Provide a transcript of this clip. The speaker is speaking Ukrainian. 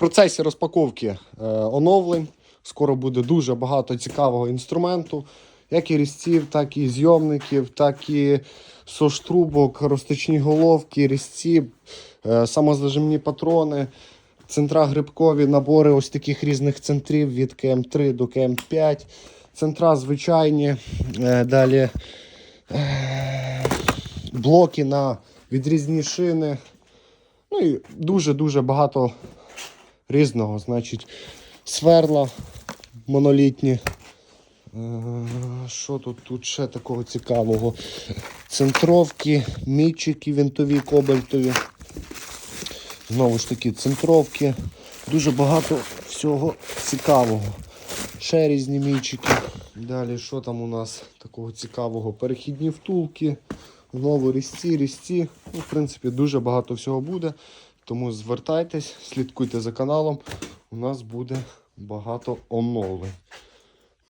процесі розпаковки е, оновлень. Скоро буде дуже багато цікавого інструменту, як і різців, так і зйомників, так і соштрубок, розточні головки, різці, е, самозажимні патрони, центра грибкові, набори ось таких різних центрів від КМ3 до КМ5, центра звичайні, е, далі блоки на відрізні шини. Ну і дуже-дуже багато різного. Значить, сверла монолітні. Е, Що тут, тут ще такого цікавого? Центровки, мітчики винтові, кобальтові. Знову ж таки, центровки. Дуже багато всього цікавого. Ще різні мічики. Далі, що там у нас такого цікавого? Перехідні втулки. Знову різці, різці. Ну, в принципі, дуже багато всього буде. Тому звертайтесь, слідкуйте за каналом. У нас буде багато оновлень.